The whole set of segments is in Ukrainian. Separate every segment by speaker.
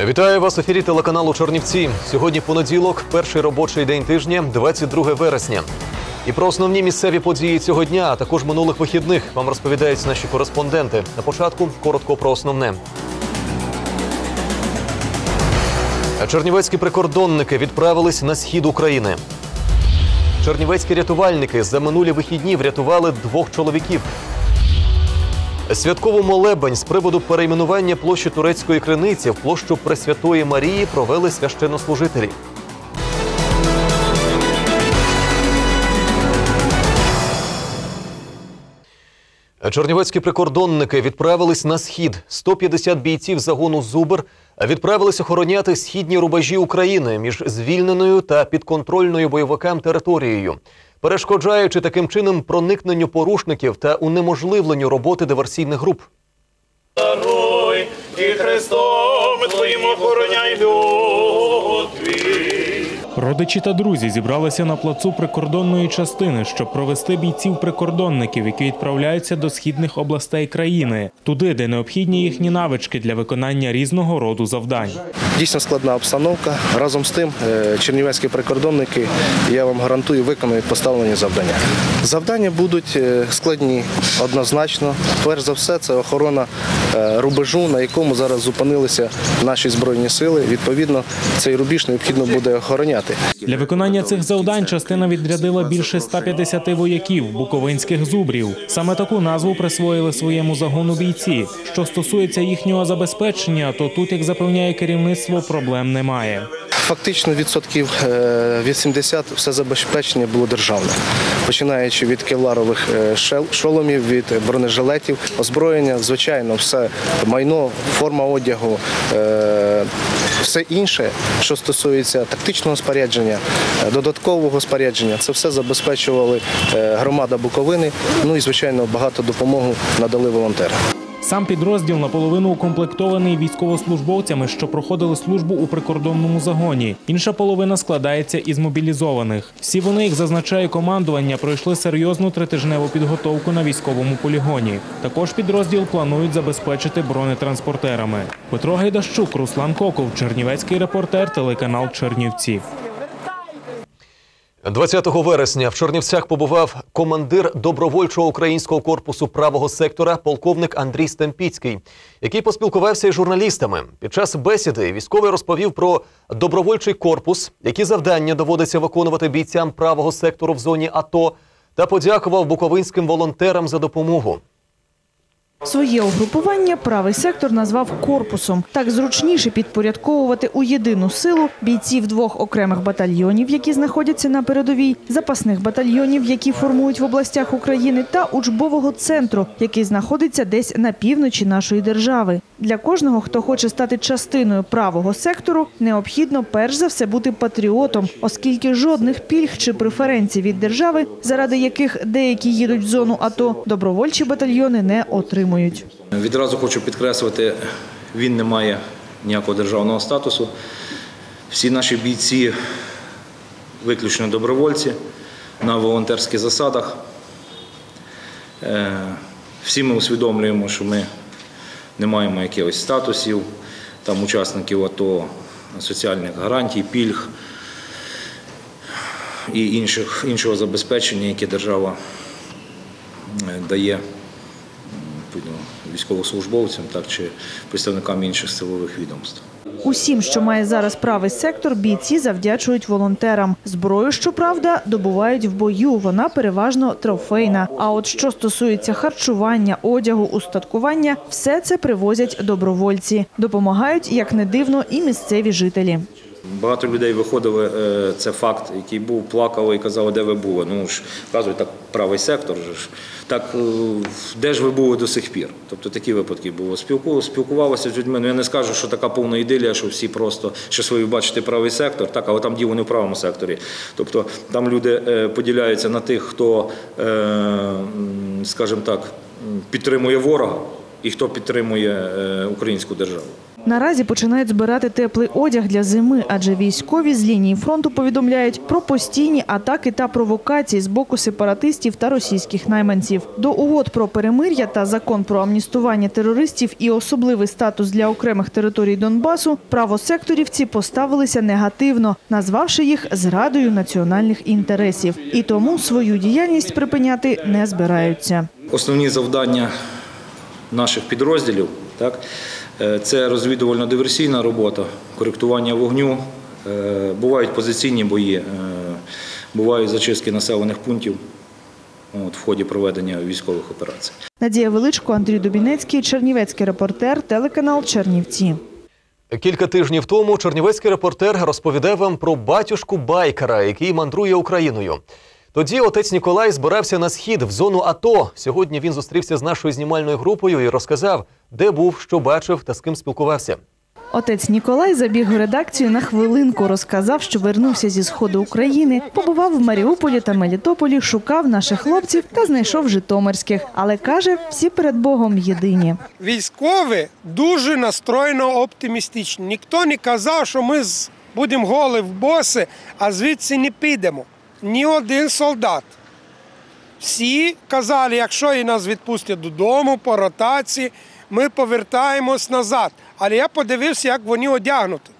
Speaker 1: Вітаю вас ефірі телеканалу Чорнівці. Сьогодні понеділок, перший робочий день тижня, 22 вересня. І про основні місцеві події цього дня, а також минулих вихідних вам розповідають наші кореспонденти. На початку коротко про основне. Чернівецькі прикордонники відправились на схід України. Чернівецькі рятувальники за минулі вихідні врятували двох чоловіків. Святкову молебень з приводу перейменування площі турецької криниці в площу Пресвятої Марії провели священнослужителі. Чернівецькі прикордонники відправились на схід. 150 бійців загону Зубр відправились охороняти східні рубежі України між звільненою та підконтрольною бойовикам територією, перешкоджаючи таким чином проникненню порушників та унеможливленню роботи диверсійних груп.
Speaker 2: Даруй, і Христом Твоїм охороняй люд.
Speaker 3: Родичі та друзі зібралися на плацу прикордонної частини, щоб провести бійців-прикордонників, які відправляються до східних областей країни, туди, де необхідні їхні навички для виконання різного роду завдань.
Speaker 4: Дійсно складна обстановка. Разом з тим, е, чернівецькі прикордонники, я вам гарантую, виконують поставлені завдання. Завдання будуть е, складні однозначно. Перш за все, це охорона е, рубежу, на якому зараз зупинилися наші збройні сили. Відповідно, цей рубіж необхідно буде охороняти.
Speaker 3: Для виконання цих завдань частина відрядила більше 150 вояків буковинських зубрів. Саме таку назву присвоїли своєму загону бійці. Що стосується їхнього забезпечення, то тут, як запевняє керівництво, проблем немає.
Speaker 4: Фактично відсотків е, 80 все забезпечення було державне, починаючи від кевларових е, шоломів, від бронежилетів, озброєння, звичайно, все майно, форма одягу, е, все інше, що стосується тактичного спорядження, е, додаткового спорядження, це все забезпечували е, громада Буковини. Ну і звичайно багато допомоги надали волонтери.
Speaker 3: Сам підрозділ наполовину укомплектований військовослужбовцями, що проходили службу у прикордонному загоні. Інша половина складається із мобілізованих. Всі вони, як зазначає командування, пройшли серйозну тритижневу підготовку на військовому полігоні. Також підрозділ планують забезпечити бронетранспортерами. Петро Гайдащук, Руслан Коков, Чернівецький репортер, телеканал Чернівці.
Speaker 1: 20 вересня в Чернівцях побував командир добровольчого українського корпусу правого сектора, полковник Андрій Стемпіцький, який поспілкувався із журналістами. Під час бесіди військовий розповів про добровольчий корпус, які завдання доводиться виконувати бійцям правого сектору в зоні АТО, та подякував буковинським волонтерам за допомогу.
Speaker 5: Своє угрупування правий сектор назвав корпусом. Так зручніше підпорядковувати у єдину силу бійців двох окремих батальйонів, які знаходяться на передовій, запасних батальйонів, які формують в областях України, та учбового центру, який знаходиться десь на півночі нашої держави. Для кожного, хто хоче стати частиною правого сектору, необхідно перш за все бути патріотом, оскільки жодних пільг чи преференцій від держави, заради яких деякі їдуть в зону АТО, добровольчі батальйони не отримують.
Speaker 6: Відразу хочу підкреслити, він не має ніякого державного статусу. Всі наші бійці виключно добровольці на волонтерських засадах. Е, Всі ми усвідомлюємо, що ми не маємо якихось статусів, там учасників АТО, соціальних гарантій, пільг і інших, іншого забезпечення, яке держава е, дає військовослужбовцям, так чи представникам інших силових відомств.
Speaker 5: Усім, що має зараз правий сектор, бійці завдячують волонтерам. Зброю, щоправда, добувають в бою. Вона переважно трофейна. А от що стосується харчування, одягу, устаткування, все це привозять добровольці. Допомагають, як не дивно, і місцеві жителі.
Speaker 6: Багато людей виходили, е, це факт, який був, плакали і казали, де ви були. Ну ж кажуть, так правий сектор. ж. Так е, де ж ви були до сих пір? Тобто такі випадки були. Спілку, спілкувалися з людьми. Ну я не скажу, що така повна ідилія, що всі просто щасливі бачити правий сектор, так, але там діло не в правому секторі. Тобто там люди е, поділяються на тих, хто, скажімо так, підтримує ворога і хто підтримує українську державу.
Speaker 5: Наразі починають збирати теплий одяг для зими, адже військові з лінії фронту повідомляють про постійні атаки та провокації з боку сепаратистів та російських найманців. До угод про перемир'я та закон про амністування терористів і особливий статус для окремих територій Донбасу правосекторівці поставилися негативно, назвавши їх зрадою національних інтересів, і тому свою діяльність припиняти не збираються.
Speaker 6: Основні завдання наших підрозділів так, це розвідувально-диверсійна робота, коректування вогню, е, бувають позиційні бої, е, бувають зачистки населених пунктів от, в ході проведення військових операцій.
Speaker 5: Надія Величко, Андрій Дубінецький, Чернівецький репортер, телеканал Чернівці.
Speaker 1: Кілька тижнів тому чернівецький репортер розповідав вам про батюшку байкера, який мандрує Україною. Тоді отець Ніколай збирався на схід в зону АТО. Сьогодні він зустрівся з нашою знімальною групою і розказав, де був, що бачив та з ким спілкувався.
Speaker 5: Отець Ніколай забіг у редакцію на хвилинку. Розказав, що вернувся зі сходу України, побував в Маріуполі та Мелітополі, шукав наших хлопців та знайшов житомирських. Але каже, всі перед Богом єдині.
Speaker 7: військові дуже настроєно оптимістичні. Ніхто не казав, що ми з- будемо голі в боси, а звідси не підемо. Ні один солдат. Всі казали, якщо і нас відпустять додому по ротації, ми повертаємось назад. Але я подивився, як вони одягнуті.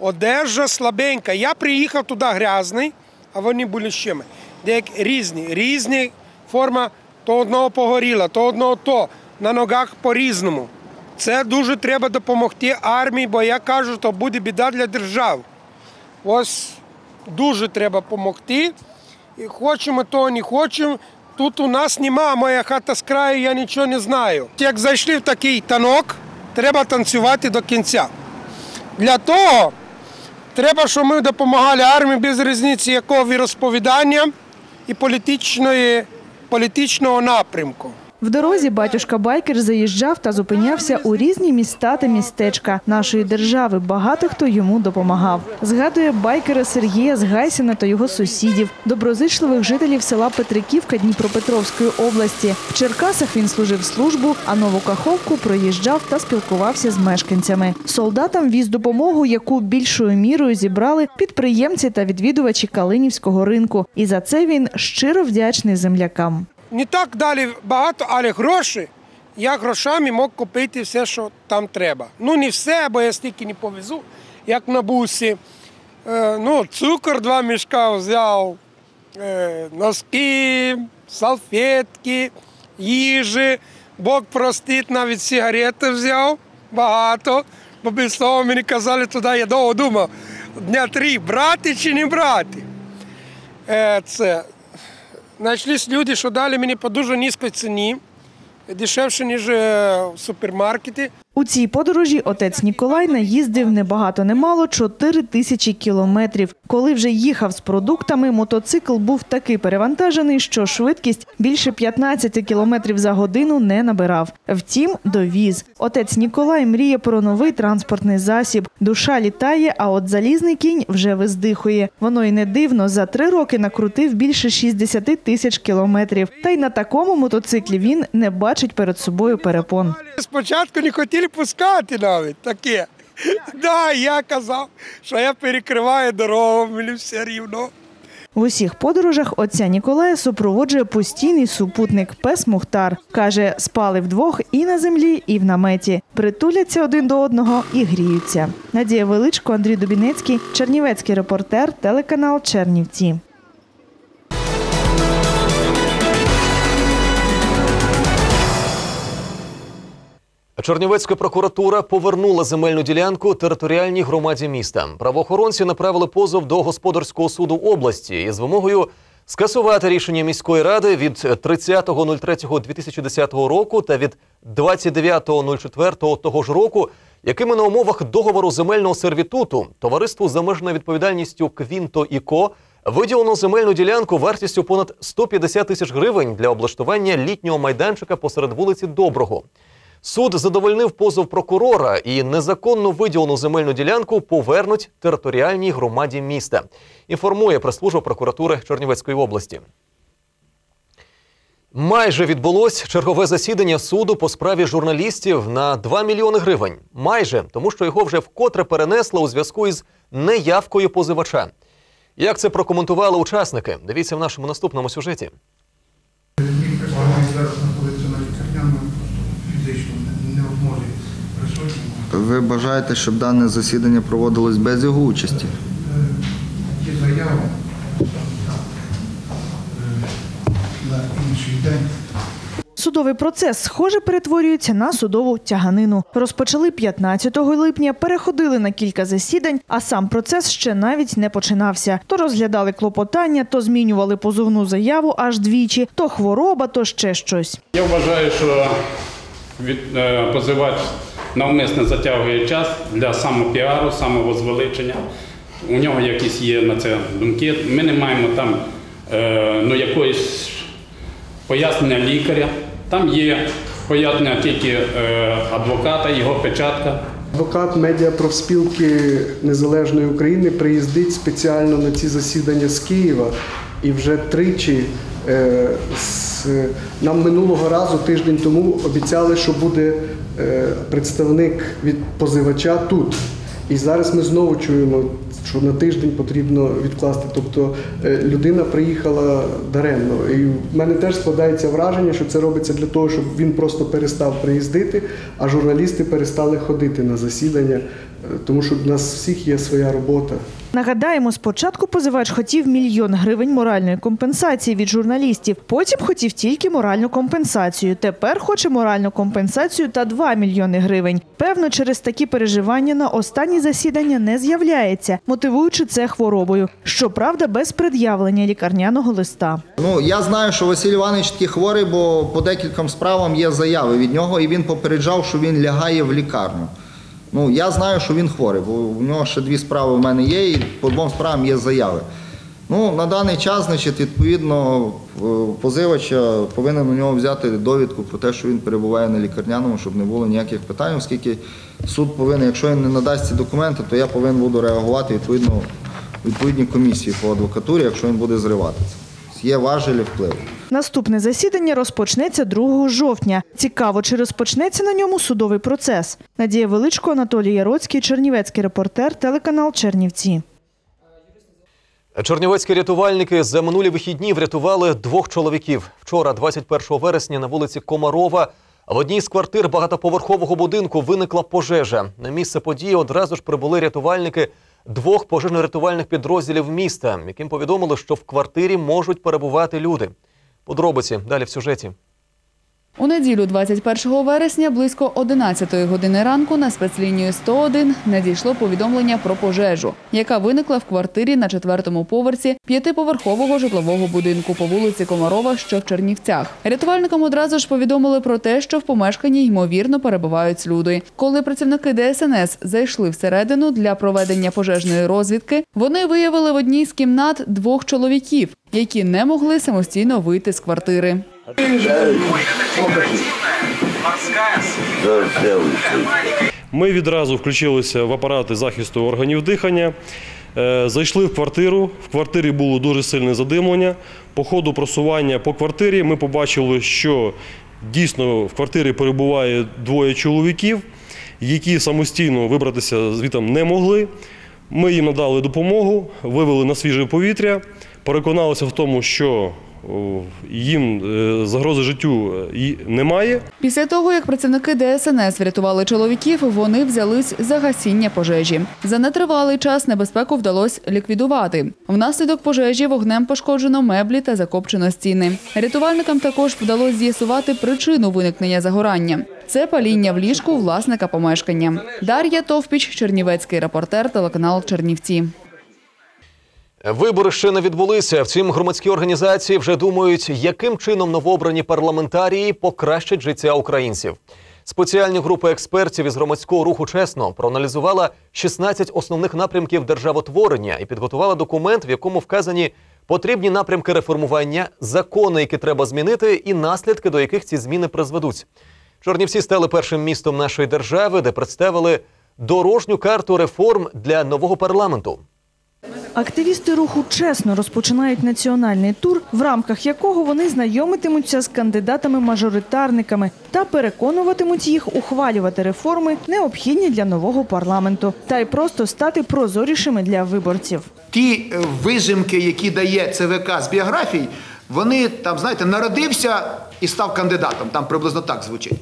Speaker 7: Одежа слабенька. Я приїхав туди грязний, а вони були з чим. Деякі різні, різні форма то одного погоріла, то одного то. На ногах по-різному. Це дуже треба допомогти армії, бо я кажу, то буде біда для держав. Ось дуже треба допомогти. І хочемо того, не хочемо. Тут у нас нема, моя хата з краю, я нічого не знаю. Як зайшли в такий танок, треба танцювати до кінця. Для того треба, щоб ми допомагали армії без різниці якого віросповідання і політичної, політичного напрямку.
Speaker 5: В дорозі батюшка Байкер заїжджав та зупинявся у різні міста та містечка нашої держави. Багато хто йому допомагав. Згадує байкера Сергія з Гайсіна та його сусідів, доброзичливих жителів села Петриківка Дніпропетровської області. В Черкасах він служив службу, а нову каховку проїжджав та спілкувався з мешканцями. Солдатам віз допомогу, яку більшою мірою зібрали підприємці та відвідувачі Калинівського ринку. І за це він щиро вдячний землякам.
Speaker 7: Не так далі багато, але гроші. Я грошами мог купити все, що там треба. Ну не все, бо я стільки не повезу, як на бусі. Е, ну, цукор два мішка взяв, е, носки, салфетки, їжі. Бог простить, навіть сигарети взяв багато. Бо без того мені казали туди, я довго думав, дня три брати чи не брати. Е, це Знайшлись люди, що дали мені по дуже низькій ціні, дешевше, ніж е, в супермаркеті.
Speaker 5: У цій подорожі отець Ніколай наїздив небагато немало 4 тисячі кілометрів. Коли вже їхав з продуктами, мотоцикл був таки перевантажений, що швидкість більше 15 кілометрів за годину не набирав. Втім, довіз. Отець Ніколай мріє про новий транспортний засіб. Душа літає, а от залізний кінь вже виздихує. Воно й не дивно. За три роки накрутив більше 60 тисяч кілометрів. Та й на такому мотоциклі він не бачить перед собою перепон.
Speaker 7: Спочатку не хотіли пускати навіть таке. Да, я казав, що я перекриваю дорогу, мені все рівно.
Speaker 5: В усіх подорожах отця Ніколая супроводжує постійний супутник пес Мухтар. Каже, спали вдвох і на землі, і в наметі. Притуляться один до одного і гріються. Надія Величко, Андрій Дубінецький, Чернівецький репортер, телеканал Чернівці.
Speaker 1: Чернівецька прокуратура повернула земельну ділянку територіальній громаді міста. Правоохоронці направили позов до господарського суду області із вимогою скасувати рішення міської ради від 30.03.2010 року та від 29.04 того ж року, якими на умовах договору земельного сервітуту товариству з обмеженою відповідальністю Квінто і Ко виділено земельну ділянку вартістю понад 150 тисяч гривень для облаштування літнього майданчика посеред вулиці Доброго. Суд задовольнив позов прокурора і незаконно виділену земельну ділянку повернуть територіальній громаді міста. Інформує прес-служба прокуратури Чернівецької області. Майже відбулось чергове засідання суду по справі журналістів на 2 мільйони гривень. Майже, тому що його вже вкотре перенесли у зв'язку із неявкою позивача. Як це прокоментували учасники? Дивіться в нашому наступному сюжеті.
Speaker 8: Мій представник зараз знаходиться на лікарняному, просто фізично не, не може присутній.
Speaker 9: Ви бажаєте, щоб дане засідання проводилось без його участі?
Speaker 8: Є заява е, на інший день.
Speaker 5: Судовий процес, схоже, перетворюється на судову тяганину. Розпочали 15 липня, переходили на кілька засідань, а сам процес ще навіть не починався. То розглядали клопотання, то змінювали позовну заяву аж двічі, то хвороба, то ще щось.
Speaker 10: Я вважаю, що від, е, позивач навмисно затягує час для самопіару, самовозвеличення. У нього якісь є на це думки. Ми не маємо там е, ну, якоїсь пояснення лікаря. Там є пояснення тільки е, адвоката, його печатка.
Speaker 11: Адвокат медіапрофспілки Незалежної України приїздить спеціально на ці засідання з Києва і вже тричі е, нам минулого разу, тиждень тому, обіцяли, що буде представник від позивача тут. І зараз ми знову чуємо, що на тиждень потрібно відкласти. Тобто е, людина приїхала даремно. І в мене теж складається враження, що це робиться для того, щоб він просто перестав приїздити, а журналісти перестали ходити на засідання, е, тому що в нас всіх є своя робота.
Speaker 5: Нагадаємо, спочатку позивач хотів мільйон гривень моральної компенсації від журналістів. Потім хотів тільки моральну компенсацію. Тепер хоче моральну компенсацію та 2 мільйони гривень. Певно, через такі переживання на останні засідання не з'являється, мотивуючи це хворобою. Щоправда, без пред'явлення лікарняного листа.
Speaker 9: Ну я знаю, що Василь Іванович такий хворий, бо по декільком справам є заяви від нього, і він попереджав, що він лягає в лікарню. Ну я знаю, що він хворий, бо у нього ще дві справи в мене є, і по двом справам є заяви. Ну, на даний час, значить, відповідно, е, позивач повинен у нього взяти довідку про те, що він перебуває на лікарняному, щоб не було ніяких питань, оскільки суд повинен, якщо він не надасть ці документи, то я повинен буду реагувати відповідно відповідній комісії по адвокатурі, якщо він буде зривати це. Є важелі впливу.
Speaker 5: Наступне засідання розпочнеться 2 жовтня. Цікаво, чи розпочнеться на ньому судовий процес. Надія Величко, Анатолій Яроцький, Чернівецький репортер, телеканал Чернівці.
Speaker 1: Чернівецькі рятувальники за минулі вихідні врятували двох чоловіків. Вчора, 21 вересня, на вулиці Комарова, в одній з квартир багатоповерхового будинку виникла пожежа. На місце події одразу ж прибули рятувальники двох пожежно-рятувальних підрозділів міста, яким повідомили, що в квартирі можуть перебувати люди. Подробиці далі в сюжеті.
Speaker 12: У неділю, 21 вересня, близько 11 години ранку на спецлінію 101 надійшло повідомлення про пожежу, яка виникла в квартирі на четвертому поверсі п'ятиповерхового житлового будинку по вулиці Комарова, що в Чернівцях. Рятувальникам одразу ж повідомили про те, що в помешканні ймовірно перебувають люди. Коли працівники ДСНС зайшли всередину для проведення пожежної розвідки, вони виявили в одній з кімнат двох чоловіків, які не могли самостійно вийти з квартири.
Speaker 13: Ми відразу включилися в апарати захисту органів дихання. Е, Зайшли в квартиру. В квартирі було дуже сильне задимлення. По ходу просування по квартирі ми побачили, що дійсно в квартирі перебуває двоє чоловіків, які самостійно вибратися звідти не могли. Ми їм надали допомогу, вивели на свіже повітря, переконалися в тому, що їм е, загрози життю е, немає.
Speaker 12: Після того, як працівники ДСНС врятували чоловіків, вони взялись за гасіння пожежі. За нетривалий час небезпеку вдалося ліквідувати. Внаслідок пожежі вогнем пошкоджено меблі та закопчено стіни. Рятувальникам також вдалося з'ясувати причину виникнення загорання. Це паління в ліжку власника помешкання. Дар'я Товпіч, Чернівецький репортер, телеканал Чернівці.
Speaker 1: Вибори ще не відбулися. Втім, громадські організації вже думають, яким чином новообрані парламентарії покращать життя українців. Спеціальні групи експертів із громадського руху чесно проаналізувала 16 основних напрямків державотворення і підготувала документ, в якому вказані потрібні напрямки реформування, закони, які треба змінити, і наслідки, до яких ці зміни призведуть. Чорнівці стали першим містом нашої держави, де представили дорожню карту реформ для нового парламенту.
Speaker 5: Активісти руху чесно розпочинають національний тур, в рамках якого вони знайомитимуться з кандидатами-мажоритарниками та переконуватимуть їх ухвалювати реформи, необхідні для нового парламенту, та й просто стати прозорішими для виборців.
Speaker 14: ті е, вижимки, які дає ЦВК з біографій, вони там, знаєте, народився і став кандидатом. Там приблизно так звучить.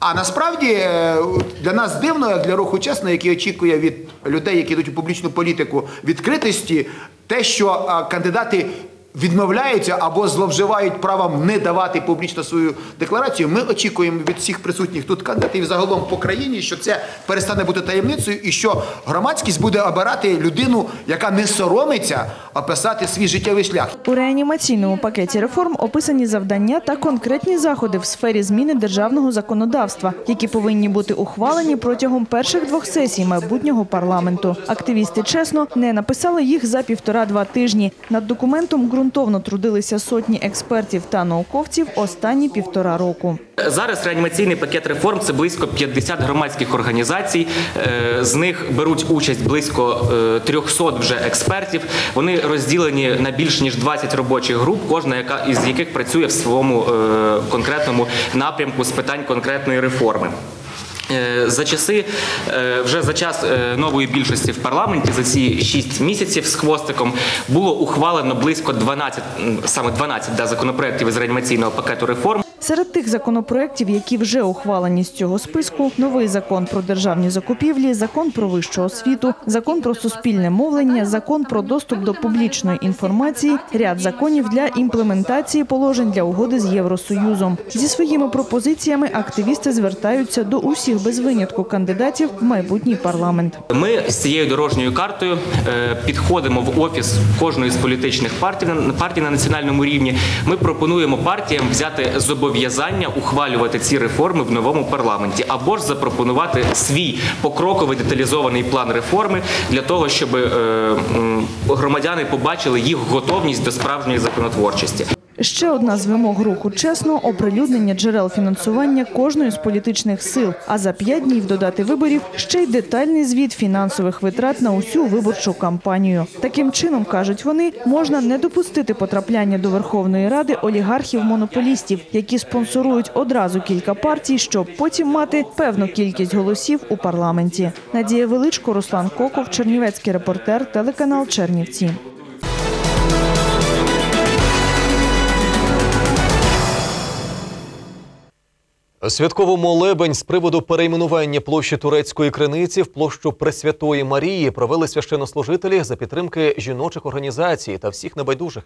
Speaker 14: А насправді е, для нас дивно, як для руху чесно, який очікує від людей, які йдуть у публічну політику, відкритості, те, що кандидати. Відмовляються або зловживають правом не давати публічно свою декларацію. Ми очікуємо від всіх присутніх тут кандидатів загалом по країні, що це перестане бути таємницею, і що громадськість буде обирати людину, яка не соромиться описати свій життєвий шлях.
Speaker 5: У реанімаційному пакеті реформ описані завдання та конкретні заходи в сфері зміни державного законодавства, які повинні бути ухвалені протягом перших двох сесій майбутнього парламенту. Активісти чесно не написали їх за півтора-два тижні. Над документом ґрунтовно трудилися сотні експертів та науковців останні півтора року.
Speaker 15: Зараз реанімаційний пакет реформ це близько 50 громадських організацій. Е, З них беруть участь близько е, 300 вже експертів. Вони розділені на більш ніж 20 робочих груп, кожна із яких працює в своєму е, конкретному напрямку з питань конкретної реформи. Е, За часи е, вже за час е, нової більшості в парламенті за ці 6 місяців з хвостиком було ухвалено близько 12, саме 12 да, законопроєктів із реанімаційного пакету реформ.
Speaker 5: Серед тих законопроєктів, які вже ухвалені з цього списку, новий закон про державні закупівлі, закон про вищу освіту, закон про суспільне мовлення, закон про доступ до публічної інформації, ряд законів для імплементації положень для угоди з Євросоюзом. Зі своїми пропозиціями активісти звертаються до усіх без винятку кандидатів в майбутній парламент.
Speaker 15: Ми з цією дорожньою картою е, підходимо в офіс кожної з політичних партій на національному рівні. Ми пропонуємо партіям взяти зобов'язання ухвалювати ці реформи в новому парламенті, або ж запропонувати свій покроковий деталізований план реформи для того, щоб е, громадяни побачили їх готовність до справжньої законотворчості.
Speaker 5: Ще одна з вимог руху чесно оприлюднення джерел фінансування кожної з політичних сил. А за п'ять днів до дати виборів ще й детальний звіт фінансових витрат на усю виборчу кампанію. Таким чином кажуть вони, можна не допустити потрапляння до Верховної Ради олігархів-монополістів, які спонсорують одразу кілька партій, щоб потім мати певну кількість голосів у парламенті. Надія Величко, Руслан Коков, Чернівецький репортер, телеканал Чернівці.
Speaker 1: Святковий молебень з приводу перейменування площі турецької криниці в площу Пресвятої Марії провели священнослужителі за підтримки жіночих організацій та всіх небайдужих.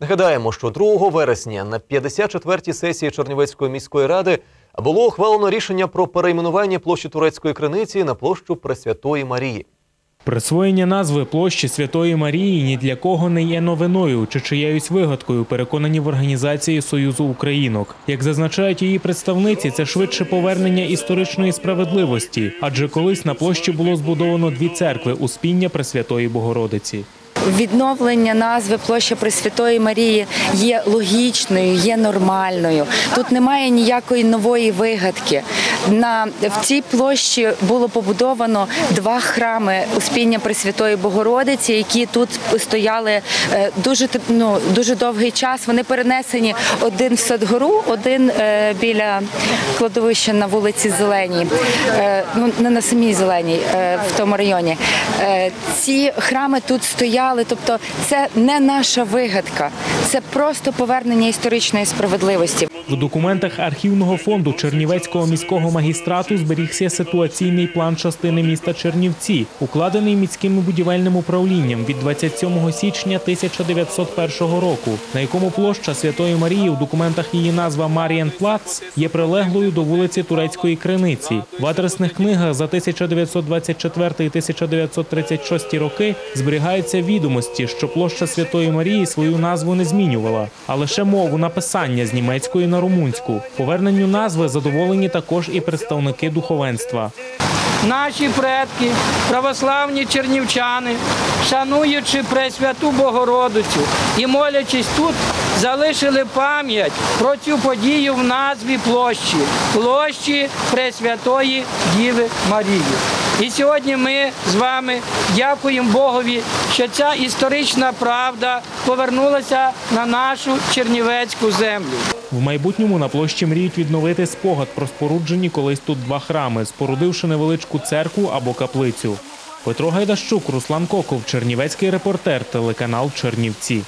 Speaker 1: Нагадаємо, що 2 вересня на 54-й сесії Чернівецької міської ради було ухвалено рішення про перейменування площі турецької криниці на площу Пресвятої Марії.
Speaker 3: Присвоєння назви площі Святої Марії ні для кого не є новиною чи чиєюсь вигадкою, переконані в організації Союзу Українок. Як зазначають її представниці, це швидше повернення історичної справедливості, адже колись на площі було збудовано дві церкви Успіння Пресвятої Богородиці.
Speaker 16: Відновлення назви площа Пресвятої Марії є логічною, є нормальною. Тут немає ніякої нової вигадки. На в цій площі було побудовано два храми Успіння Пресвятої Богородиці, які тут стояли е, дуже ну, дуже довгий час. Вони перенесені один в Садгору, один е, біля кладовища на вулиці Зеленій, Е, ну не на самій зеленій е, в тому районі. Е, Ці храми тут стояли, тобто це не наша вигадка, це просто повернення історичної справедливості.
Speaker 3: В документах архівного фонду Чернівецького міського магістрату зберігся ситуаційний план частини міста Чернівці, укладений міським будівельним управлінням від 27 січня 1901 року, на якому площа Святої Марії у документах її назва Марієнплац є прилеглою до вулиці Турецької Криниці. В адресних книгах за 1924 і 1936 роки зберігаються відомості, що площа Святої Марії свою назву не змінювала, а лише мову написання з німецької на румунську. Поверненню назви задоволені також і представники духовенства.
Speaker 17: Наші предки, православні чернівчани, шануючи Пресвяту Богородицю і молячись тут, залишили пам'ять про цю подію в назві площі площі Пресвятої Діви Марії. І сьогодні ми з вами дякуємо Богові, що ця історична правда повернулася на нашу чернівецьку землю.
Speaker 3: В майбутньому на площі мріють відновити спогад про споруджені колись тут два храми, спорудивши невеличку церкву або каплицю. Петро Гайдащук, Руслан Коков, Чернівецький репортер, телеканал Чернівці.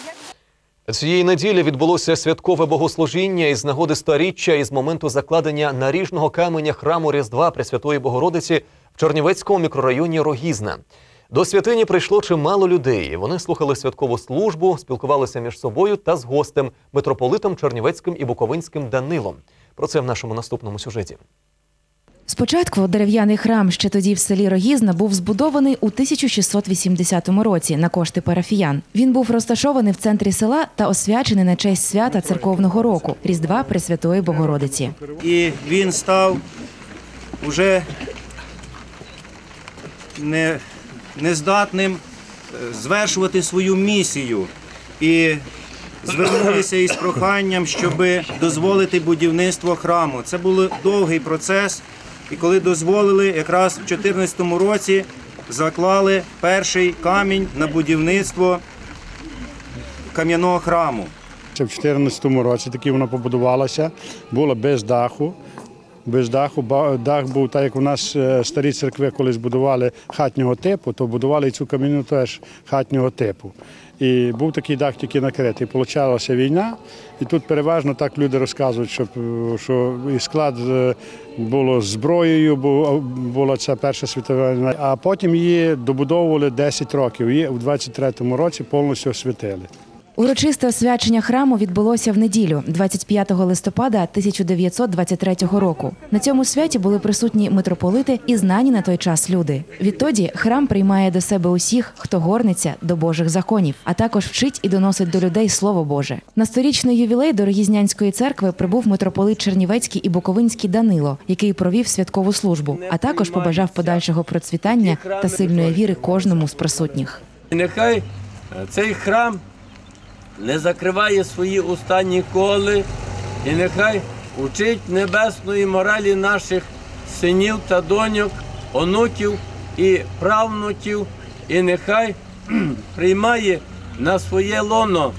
Speaker 1: Цієї неділі відбулося святкове богослужіння із нагоди сторіччя із моменту закладення наріжного каменя храму Різдва Пресвятої Богородиці в Чернівецькому мікрорайоні Рогізне. До святині прийшло чимало людей. Вони слухали святкову службу, спілкувалися між собою та з гостем митрополитом Чернівецьким і Буковинським Данилом. Про це в нашому наступному сюжеті.
Speaker 18: Спочатку дерев'яний храм, ще тоді в селі Рогізна, був збудований у 1680 році на кошти парафіян. Він був розташований в центрі села та освячений на честь свята церковного року Різдва Пресвятої Богородиці.
Speaker 19: І він став уже не, нездатним е, звершувати свою місію. І звернулися із проханням, щоб дозволити будівництво храму. Це був довгий процес. І коли дозволили, якраз в 2014 році заклали перший камінь на будівництво кам'яного храму.
Speaker 20: Це в 2014 році таки вона побудувалася, була без даху. Без даху дах був так, як у нас е, старі церкви, коли збудували хатнього типу, то будували цю камінну теж хатнього типу. І був такий дах тільки накритий. Получалася війна, і тут переважно так люди розказують, що, е, що і склад е, було зброєю, бо була ця Перша світова війна, а потім її добудовували 10 років. Її у 23-му році повністю освятили.
Speaker 18: Урочисте освячення храму відбулося в неділю, 25 листопада 1923 року. На цьому святі були присутні митрополити і знані на той час люди. Відтоді храм приймає до себе усіх, хто горниться до Божих законів, а також вчить і доносить до людей Слово Боже. На сторічний ювілей до Рогізнянської церкви прибув митрополит Чернівецький і Буковинський Данило, який провів святкову службу, а також побажав подальшого процвітання та сильної віри кожному з присутніх.
Speaker 21: Нехай цей храм не закриває свої уста ніколи, і нехай учить небесної моралі наших синів та доньок, онуків і правнуків, і нехай приймає на своє лоно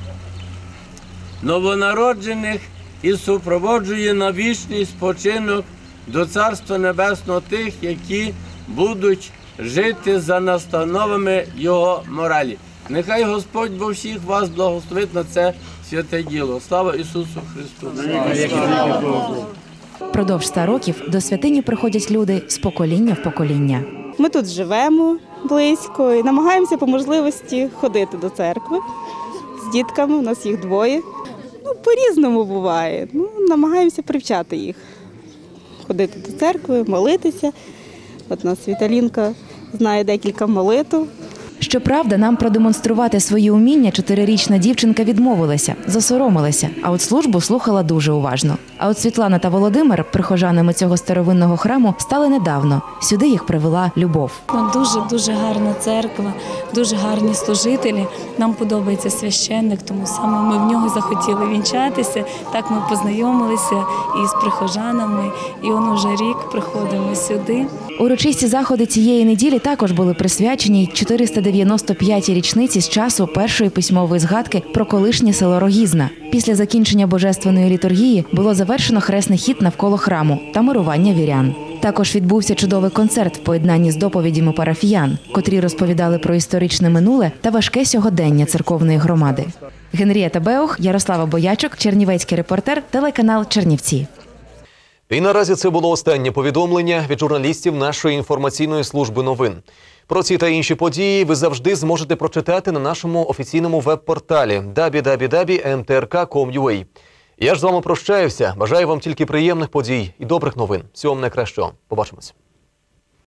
Speaker 21: новонароджених і супроводжує на вічний спочинок до Царства Небесного тих, які будуть жити за настановами Його моралі. Нехай Господь Бог всіх вас благословить на це святе діло. Слава Ісусу Христу!
Speaker 18: Продовж ста років до святині приходять люди з покоління в покоління.
Speaker 22: Ми тут живемо близько і намагаємося по можливості ходити до церкви з дітками. У нас їх двоє. Ну, по-різному буває. Ну, намагаємося привчати їх ходити до церкви, молитися. От у нас Віталінка знає декілька молитв.
Speaker 18: Щоправда, нам продемонструвати свої уміння чотирирічна дівчинка відмовилася, засоромилася, а от службу слухала дуже уважно. А от Світлана та Володимир, прихожанами цього старовинного храму, стали недавно. Сюди їх привела любов.
Speaker 23: Дуже дуже гарна церква, дуже гарні служителі. Нам подобається священник, тому саме ми в нього захотіли вінчатися. Так ми познайомилися із прихожанами, і он уже рік приходимо сюди.
Speaker 18: Урочисті заходи цієї неділі також були присвячені 495-й річниці з часу першої письмової згадки про колишнє село Рогізна. Після закінчення божественної літургії було завершено хресний хід навколо храму та мирування вірян. Також відбувся чудовий концерт в поєднанні з доповідями парафіян, котрі розповідали про історичне минуле та важке сьогодення церковної громади. Генрієта Беух, Ярослава Боячок, Чернівецький репортер, телеканал Чернівці.
Speaker 1: І наразі це було останнє повідомлення від журналістів нашої інформаційної служби новин. Про ці та інші події ви завжди зможете прочитати на нашому офіційному веб-порталі www.mtrk.com.ua. Я ж з вами прощаюся. Бажаю вам тільки приємних подій і добрих новин. Всього вам найкращого. Побачимось.